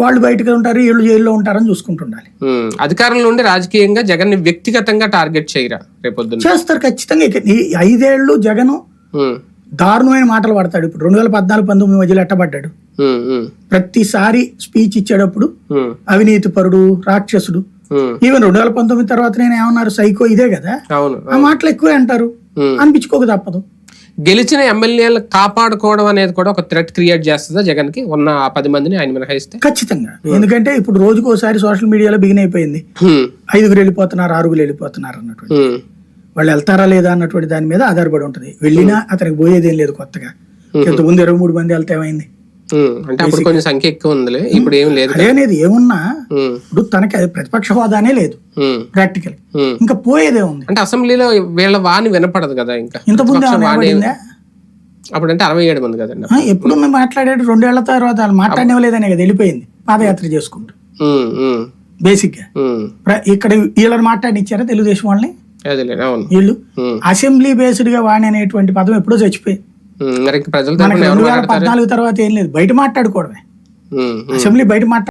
వాళ్ళు బయటకు ఉంటారు వీళ్ళు జైల్లో ఉంటారని చూసుకుంటుండాలి. అధికారంలో ఉండి రాజకీయంగా జగన్ వ్యక్తిగతంగా టార్గెట్ చేయరా రేపొద్దున చేస్తారు ఖచ్చితంగా ఈ ఐదేళ్ళు జగన్. దారుణమైన మాటలు పడతాడు ఇప్పుడు రెండు వేల పద్నాలుగు పంతొమ్మిది మధ్యలో ఎట్టబడ్డాడు. ప్రతిసారి స్పీచ్ ఇచ్చేటప్పుడు. అవినీతి పరుడు రాక్షసుడు. ఈవెన్ రెండు వేల పంతొమ్మిది తర్వాత నేను ఏమన్నారు సైకో ఇదే కదా ఆ మాటలు ఎక్కువే అంటారు. అనిపించుకోక తప్పదు గెలిచిన ఎమ్మెల్యేలు కాపాడుకోవడం అనేది కూడా ఒక థ్రెట్ క్రియేట్ చేస్తుందా జగన్కి ఉన్న ఆ పది మందిని ఆయన మినహాయిస్తే? ఖచ్చితంగా. ఎందుకంటే ఇప్పుడు రోజుకు ఒకసారి సోషల్ మీడియాలో బిగిన్ అయిపోయింది. ఉమ్. ఐదుగురు వెళ్ళిపోతున్నారు ఆరుగురు వెళ్ళిపోతున్నారు అన్నటువంటి. ఉమ్. వాళ్ళు వెళ్తారా లేదా అన్నటువంటి దాని మీద ఆధారపడి ఉంటుంది. వెళ్ళినా అతనికి పోయేదేం లేదు కొత్తగా. ఇంతకుముందు ఇరవై మూడు మంది వెళ్తే ఏమైంది. అంటే అప్పుడు కొంచెం సంఖ్య ఎక్కువ ఉందిలే. ఇప్పుడు ఏం లేదు అనేది ఏమున్నా. ఇప్పుడు తనకి అది ప్రతిపక్ష హోదానే లేదు. ప్రాక్టికల్. ఇంకా పోయేదే ఉంది. అంటే అసెంబ్లీలో వీళ్ళ వాణి వినపడదు కదా ఇంకా. ఇంత ముందు? అప్పుడు అంటే అరవై ఏడు మంది కదండి ఎప్పుడు మేము మాట్లాడేది రెండేళ్ళ తర్వాత మాట్లాడలేదనే కదా వెళ్ళిపోయింది. పాదయాత్ర చేసుకుంటూ. బేసిక్గా ఇక్కడ వీళ్ళని మాట్లాడిచ్చారా తెలుగుదేశం వాళ్ళని? వీళ్ళు. అసెంబ్లీ బేస్డ్గా వాణి అనేటువంటి పదం ఎప్పుడో చచ్చిపోయి ఉమ్. మరి ప్రజల మనకి రెండు వేల పద్నాలుగు తర్వాత ఏం లేదు. బయట మాట్లాడుకోవడమే. అసెంబ్లీ బయట మాట్లాడు